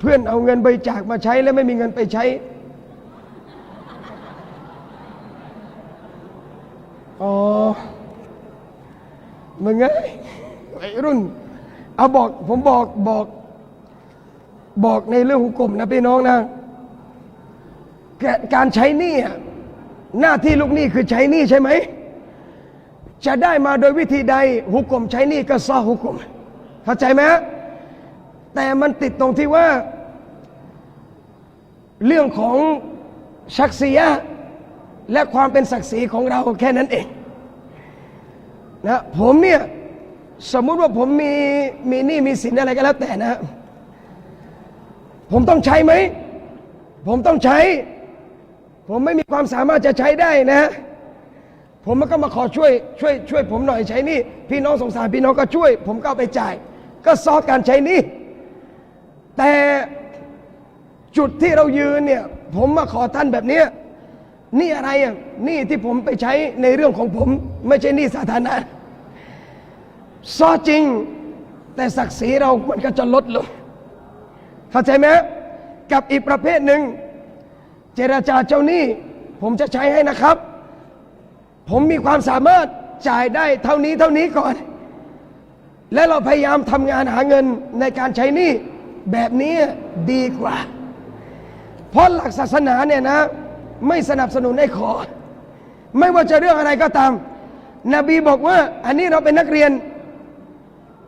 เพื่อนเอาเงินบริจาคมาใช้แล้วไม่มีเงินไปใช้ อ๋อมึงไงวัยรุ่น เอาบอกผมบอกบอก บอกในเรื่องหุกกลมนะพี่น้องนะ การใช้หนี้หน้าที่ลูกหนี้คือใช้หนี้ใช่ไหม จะได้มาโดยวิธีใด หุกกลมใช้หนี้ก็ซอหุกกลมเข้าใจไหมฮะ แต่มันติดตรงที่ว่า เรื่องของชักเสียะและความเป็นศักดิ์ศรีของเราแค่นั้นเองนะผมเนี่ยสมมุติว่าผมมีมีหนี้มีสินอะไรก็แล้วแต่นะ ผมต้องใช้ไหม ผมต้องใช้ ผมไม่มีความสามารถจะใช้ได้นะ ผมมันก็มาขอช่วยช่วยช่วยผมหน่อยใช้นี่พี่น้องสงสารพี่น้องก็ช่วย ผมก็ไปจ่าย ก็ซอการใช้นี่ แต่จุดที่เรายืนเนี่ย ผมมาขอท่านแบบเนี้ยนี่อะไรอะนี่ที่ผมไปใช้ในเรื่องของผม ไม่ใช่นี่สาธารณะซอจริง แต่ศักดิ์ศรีเรามันก็จะลดลงเข้าใจไหมกับอีกประเภทหนึ่ง เจรจาเจ้าหนี้ ผมจะใช้ให้นะครับ ผมมีความสามารถจ่ายได้เท่านี้เท่านี้ก่อน และเราพยายามทำงานหาเงินในการใช้หนี้ แบบนี้ดีกว่า เพราะหลักศาสนาเนี่ยนะ ไม่สนับสนุนให้ขอ ไม่ว่าจะเรื่องอะไรก็ตาม นบีบอกว่า อันนี้เราเป็นนักเรียน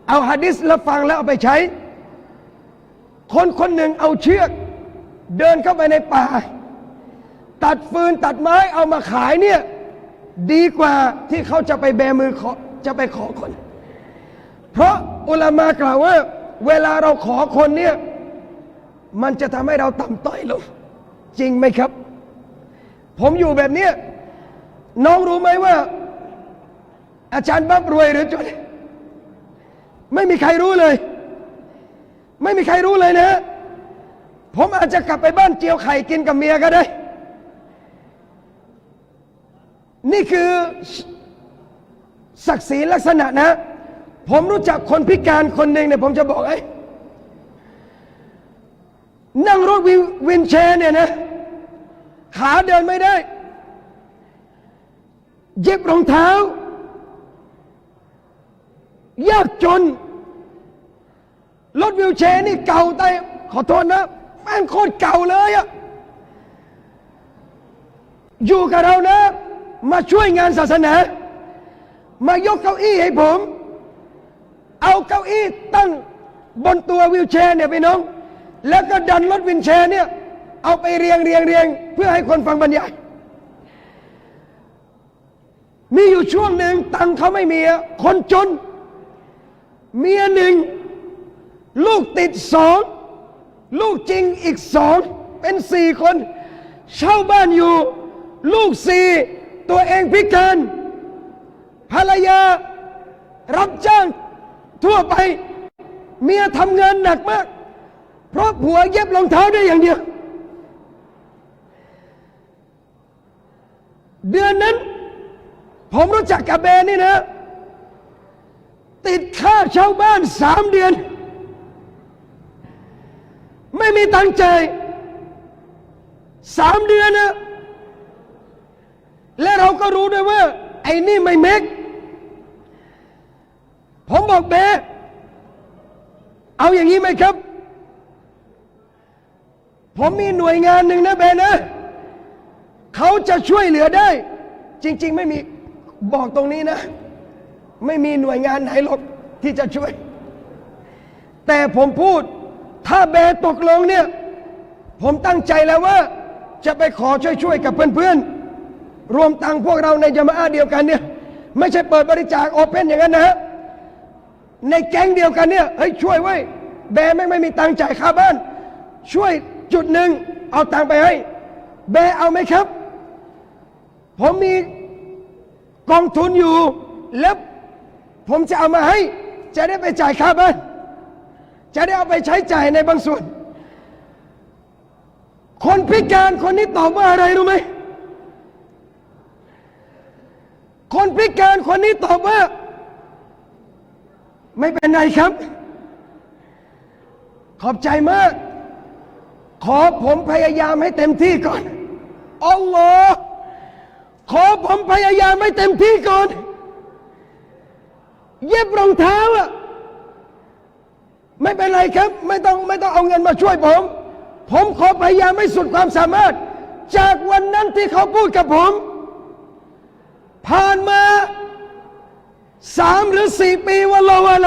เอาฮะดิษแล้วฟังแล้วเอาไปใช้ คนคนหนึ่งเอาเชือก เดินเข้าไปในป่า ตัดฟืนตัดไม้เอามาขายเนี่ยดีกว่าที่เขาจะไปแบมือขอจะไปขอคน เพราะอุลามากล่าวว่า เวลาเราขอคนเนี่ยมันจะทำให้เราต่ำต้อยลง จริงไหมครับ ผมอยู่แบบเนี้ยน้องรู้ไหมว่า อาจารย์บับรวยหรือจนไม่มีใครรู้เลย ไม่มีใครรู้เลยนะ ผมอาจจะกลับไปบ้านเจียวไข่กินกับเมียก็ได้ นี่คือศักดิ์ศรีลักษณะนะ ผมรู้จักคนพิการคนหนึ่งเนี่ยผมจะบอกไอ้นั่งรถวิววินแชร์เนี่ยนะ ขาเดินไม่ได้ เย็บรองเท้า ยากจน รถวิวแชร์นี่เก่าแต่ขอโทษนะแม่งโคตรเก่าเลยอะอยู่กับเรานะ มาช่วยงานศาสนา มายกเก้าอี้ให้ผม เอาเก้าอี้ตั้งบนตัววิวแชร์เนี่ยพี่น้อง แล้วก็ดันรถวินแชร์เนี่ยเอาไปเรียงเรียงเรียงเพื่อให้คนฟังบรรยาย มีอยู่ช่วงหนึ่งตังเขาไม่มีคนจน เมียหนึ่ง ลูกติดสอง ลูกจริงอีกสอง เป็นสี่คน เช่าบ้านอยู่ ลูกสี่ตัวเองพิการภรรยารับจ้าง ทั่วไป เมียทำงานหนักมาก เพราะผัวเย็บรองเท้าได้อย่างเดียว เดือนนั้น ผมรู้จักกับเบนนี่นะ ติดค่าเช่าบ้านสามเดือน ไม่มีตังค์จ่ายสามเดือนนะและเราก็รู้ด้วยว่า ไอ้นี่ไม่เมก ผมบอกเบเอาอย่างนี้ไหมครับ ผมมีหน่วยงานหนึ่งนะเบนะเขาจะช่วยเหลือได้ จริง ๆ ไม่มีบอกตรงนี้นะ ไม่มีหน่วยงานไหนหรอกที่จะช่วย แต่ผมพูด ถ้าเบตกลงเนี่ย ผมตั้งใจแล้วว่า จะไปขอช่วยๆกับเพื่อนๆรวมตังพวกเราในจามะอาเดียวกันเนี่ย ไม่ใช่เปิดบริจาคโอเพนอย่างนั้นนะฮะ ในแก๊งเดียวกันเนี่ยเฮ้ยช่วยไว้แบร์ไม่งไม่มีตังค์จ่ายค่าบ้าน ช่วยจุดหนึ่งเอาตังค์ไปให้แบร์เอาไหมครับ ผมมีกองทุนอยู่ แล้วผมจะเอามาให้ จะได้ไปจ่ายค่าบ้านจะได้เอาไปใช้จ่ายในบางส่วน คนพิการคนนี้ตอบว่าอะไรรู้ไหมคนพิการคนนี้ตอบว่า ไม่เป็นไรครับ ขอบใจมาก ขอผมพยายามให้เต็มที่ก่อนอัลลอฮ์ขอผมพยายามให้เต็มที่ก่อน เย็บรองเท้าอะไม่เป็นไรครับ ไม่ต้องไม่ต้องเอาเงินมาช่วยผม ผมขอพยายามให้สุดความสามารถ จากวันนั้นที่เขาพูดกับผม ผ่านมา สามหรือสี่ปีวันละวันล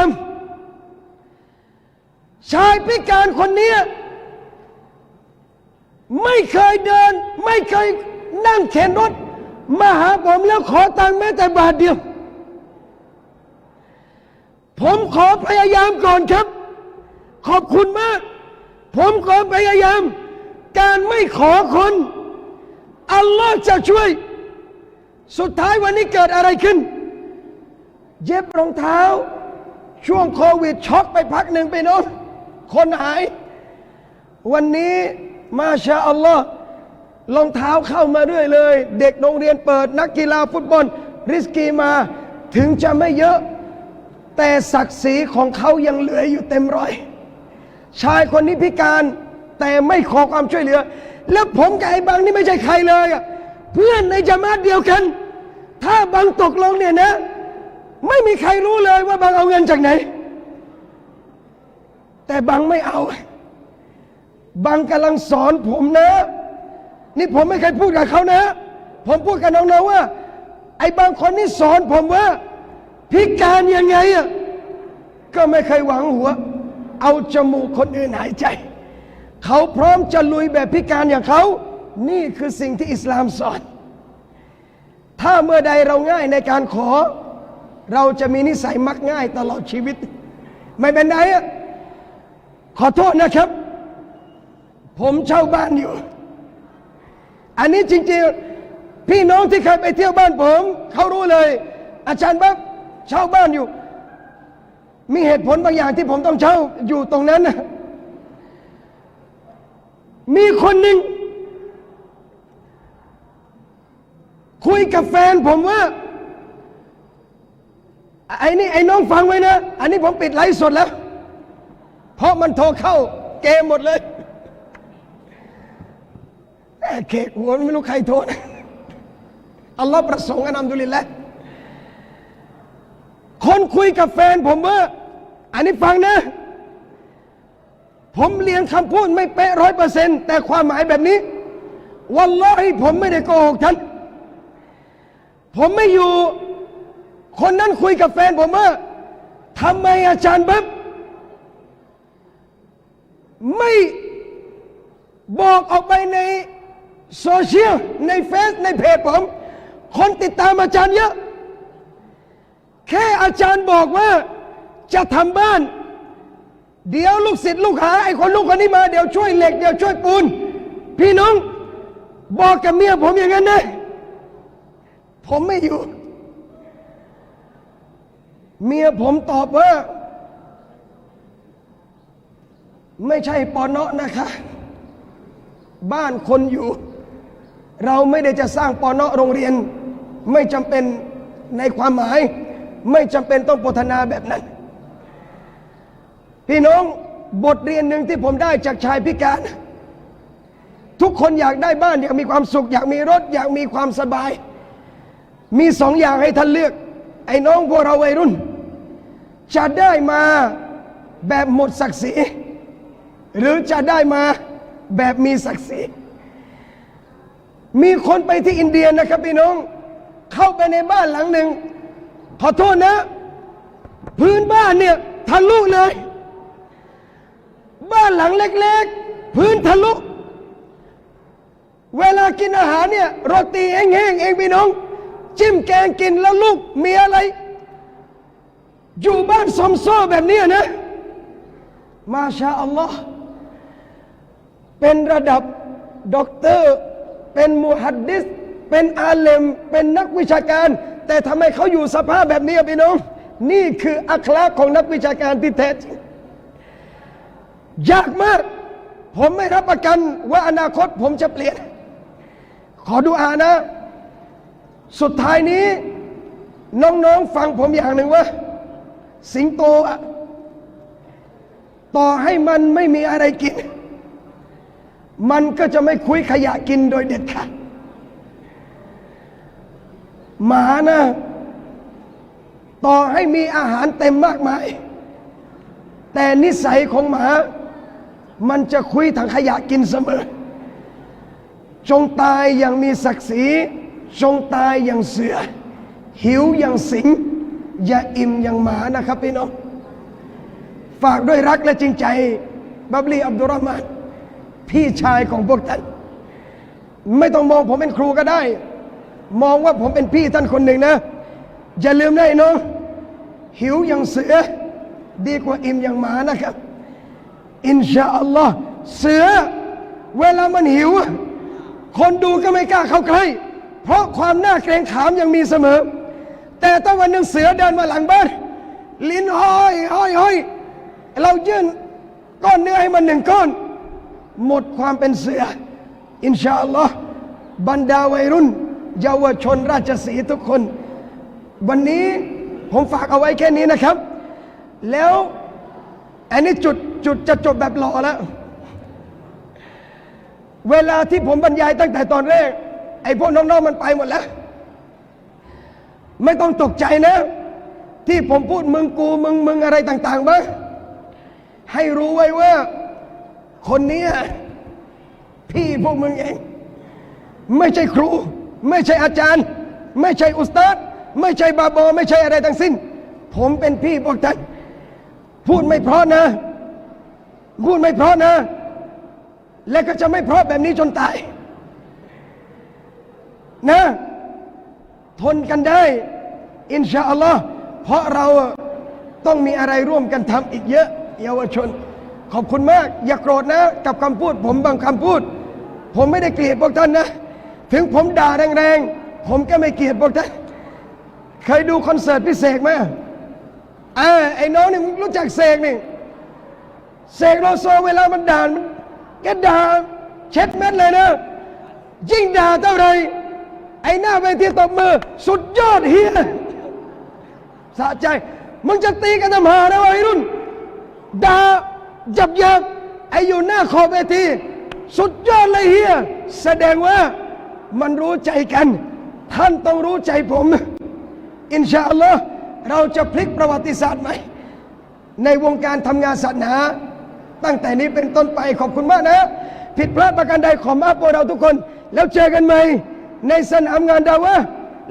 ชายพิการคนนี้ไม่เคยเดิน ไม่เคยนั่งเข็นรถ มาหาผมแล้วขอตังค์แม้แต่บาทเดียว ผมขอพยายามก่อนครับ ขอบคุณมาก ผมขอพยายาม การไม่ขอคน อัลลอฮ์จะช่วย สุดท้ายวันนี้เกิดอะไรขึ้น เย็บรองเท้า ช่วงโควิดช็อกไปพักหนึ่งไปน้นคนหาย วันนี้มาชาอัลลอฮ์รองเท้าเข้ามาเรื่อยเลย เด็กโรงเรียนเปิด นักกีฬาฟุตบอล ริสกีมาถึงจะไม่เยอะ แต่ศักดิ์ศรีของเขายังเหลืออยู่เต็มร้อย ชายคนนี้พิการแต่ไม่ขอความช่วยเหลือ แล้วผมกับไอ้บังนี่ไม่ใช่ใครเลย เพื่อนในจามาตเดียวกัน ถ้าบังตกลงเนี่ยนะ ไม่มีใครรู้เลยว่าบังเอาเงินจากไหน แต่บังไม่เอาบังกำลังสอนผมนะ นี่ผมไม่เคยพูดกับเขานะ ผมพูดกับน้องๆว่า ไอ้บางคนนี่สอนผมว่า พิการยังไงอะก็ไม่เคยหวังหัว เอาจมูกคนอื่นหายใจ เขาพร้อมจะลุยแบบพิการอย่างเขา นี่คือสิ่งที่อิสลามสอน ถ้าเมื่อใดเราง่ายในการขอ เราจะมีนิสัยมักง่ายตลอดชีวิต ไม่เป็นไรอะขอโทษนะครับ ผมเช่าบ้านอยู่ อันนี้จริงๆ พี่น้องที่เคยไปเที่ยวบ้านผม เขารู้เลย อาจารย์บับเช่าบ้านอยู่ มีเหตุผลบางอย่างที่ผมต้องเช่าอยู่ตรงนั้นนะมีคนหนึ่งคุยกับแฟนผมว่า ไอ้นี่ไอ้น้องฟังไว้นะ อันนี้ผมปิดไลฟ์สดแล้ว เพราะมันโทรเข้าเกมหมดเลยเขกหัวไม่รู้ใครโทษอัลลอฮ์ประสงค์อันอัมดุลิลละคนคุยกับแฟนผมว่า อันนี้ฟังนะ ผมเรียนคำพูดไม่เป๊ะร้อยเปอร์เซ็นต์แต่ความหมายแบบนี้ วัลลอฮิผมไม่ได้โกหกท่าน ผมไม่อยู่ คนนั้นคุยกับแฟนผมว่าทำไมอาจารย์บับไม่บอกออกไปในโซเชียลในเฟซในเพจผม คนติดตามอาจารย์เยอะ แค่อาจารย์บอกว่าจะทำบ้าน เดี๋ยวลูกศิษย์ลูกหาไอ้คนลูกคนนี้มา เดี๋ยวช่วยเหล็ก เดี๋ยวช่วยปูน พี่น้อง บอกกับเมียผมอย่างนั้นนะ ผมไม่อยู่ เมียผมตอบว่า ไม่ใช่ปอนเนาะนะคะ บ้านคนอยู่ เราไม่ได้จะสร้างปอนอโรงเรียน ไม่จำเป็นในความหมาย ไม่จำเป็นต้องปรารถนาแบบนั้น พี่น้องบทเรียนหนึ่งที่ผมได้จากชายพิการ ทุกคนอยากได้บ้าน อยากมีความสุข อยากมีรถ อยากมีความสบาย มีสองอย่างให้ท่านเลือก ไอ้น้องพวกเราวัยรุ่น จะได้มาแบบหมดศักดิ์ศรีหรือจะได้มาแบบมีศักดิ์ศรีมีคนไปที่อินเดียนะครับพี่น้อง เข้าไปในบ้านหลังหนึ่งขอโทษนะ พื้นบ้านเนี่ยทะลุเลย บ้านหลังเล็กๆ พื้นทะลุ เวลากินอาหารเนี่ยโรตีแห้งๆเองพี่น้อง จิ้มแกงกินแล้วลูกมีอะไร อยู่บ้านสมโซ่แบบนี้นะ มาชาอัลลอฮ์เป็นระดับด็อกเตอร์ เป็นมุฮัดดิส เป็นอาเลม เป็นนักวิชาการ แต่ทำไมเขาอยู่สภาพแบบนี้พี่น้อง นี่คืออัคลาของนักวิชาการที่แท้จริงยากมาก ผมไม่รับประกันว่าอนาคตผมจะเปลี่ยน ขอดูอานะ สุดท้ายนี้น้องๆฟังผมอย่างหนึ่งว่า สิงโตต่อให้มันไม่มีอะไรกิน มันก็จะไม่คุยขยะกินโดยเด็ดขาดหมานะต่อให้มีอาหารเต็มมากมาย แต่นิสัยของหมา มันจะคุยถังขยะกินเสมอ จงตายอย่างมีศักดิ์ศรี จงตายอย่างเสือ หิวอย่างสิง อย่าอิ่มอย่างหมานะครับพี่น้องฝากด้วยรักและจริงใจ บับลีอับดุลรอฮ์มานพี่ชายของพวกท่าน ไม่ต้องมองผมเป็นครูก็ได้ มองว่าผมเป็นพี่ท่านคนหนึ่งนะ อย่าลืมไอ้น้องหิวอย่างเสือ ดีกว่าอิ่มอย่างหมานะครับ อินชาอัลลอฮ์เสือ เวลามันหิว คนดูก็ไม่กล้าเข้าใกล้ เพราะความน่าเกรงขามยังมีเสมอ แต่ถ้าวันหนึ่งเสือเดินมาหลังบ้าน ลิ้นห้อยห้อยห้อยเรายื่นก้อนเนื้อให้มันหนึ่งก้อน หมดความเป็นเสือ อินชาอัลลอฮ์บรรดาวัยรุ่น เยาวชนราชสีทุกคน วันนี้ผมฝากเอาไว้แค่นี้นะครับ แล้วอันนี้จุดจุดจะจบแบบหล่อแล้ว เวลาที่ผมบรรยายตั้งแต่ตอนแรก ไอ้พวกน้องๆมันไปหมดแล้ว ไม่ต้องตกใจนะ ที่ผมพูดมึงกูมึงมึงอะไรต่างๆบ้างให้รู้ไว้ว่า คนนี้พี่พวกมึงเอง ไม่ใช่ครู ไม่ใช่อาจารย์ ไม่ใช่อุสตาดไม่ใช่บาบอ ไม่ใช่อะไรทั้งสิ้น ผมเป็นพี่พวกท่านพูดไม่เพราะนะ พูดไม่เพราะนะ และก็จะไม่เพราะแบบนี้จนตาย นะ ทนกันได้ อินชาอัลลอฮ์เพราะเราต้องมีอะไรร่วมกันทำอีกเยอะเยาวชน ขอบคุณมาก อย่าโกรธนะ กับคำพูด ผมบางคำพูด ผมไม่ได้เกลียดพวกท่านนะ ถึงผมด่าแรงๆ ผมก็ไม่เกลียดพวกท่าน เคยดูคอนเสิร์ตพี่เสกไหมอ่าไอ้น้องนี่มึงรู้จักเสกนี่เสกโลโซเวลามันด่ามันแกด่าเช็ดเม็ดเลยนะยิ่งด่าเท่าไร ไอ้หน้าเวทีตบมือ สุดยอดเฮียสะใจ มึงจะตีกันทำหานะวัยรุ่นด่าจับยับไอ้อยู่หน้าขอบเวที สุดยอดเลยเฮียแสดงว่ามันรู้ใจกัน ท่านต้องรู้ใจผม อินชาอัลลอฮ์เราจะพลิกประวัติศาสตร์ใหม ในวงการทำงานศาสนา ตั้งแต่นี้เป็นต้นไปขอบคุณมากนะ ผิดพลาดประการใดขอมาพวกเราทุกคน แล้วเจอกันใหม่ ในสนามงานดาวะ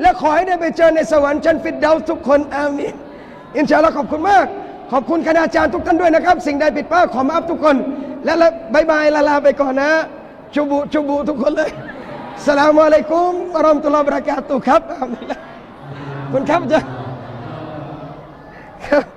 และขอให้ได้ไปเจอในสวรรค์ชั้นฟิตดาวทุกคนอามีนอินชาลอขอบคุณมาก ขอบคุณคณาจารย์ทุกท่านด้วยนะครับ สิ่งใดผิดพลาดขอมาอัพทุกคน และละบายบายลาลาไปก่อนนะชูบูชูบูทุกคนเลยสลามอะลัยกุมอรอมตุลาบรากาตุครับคุณครับจ้ะครับ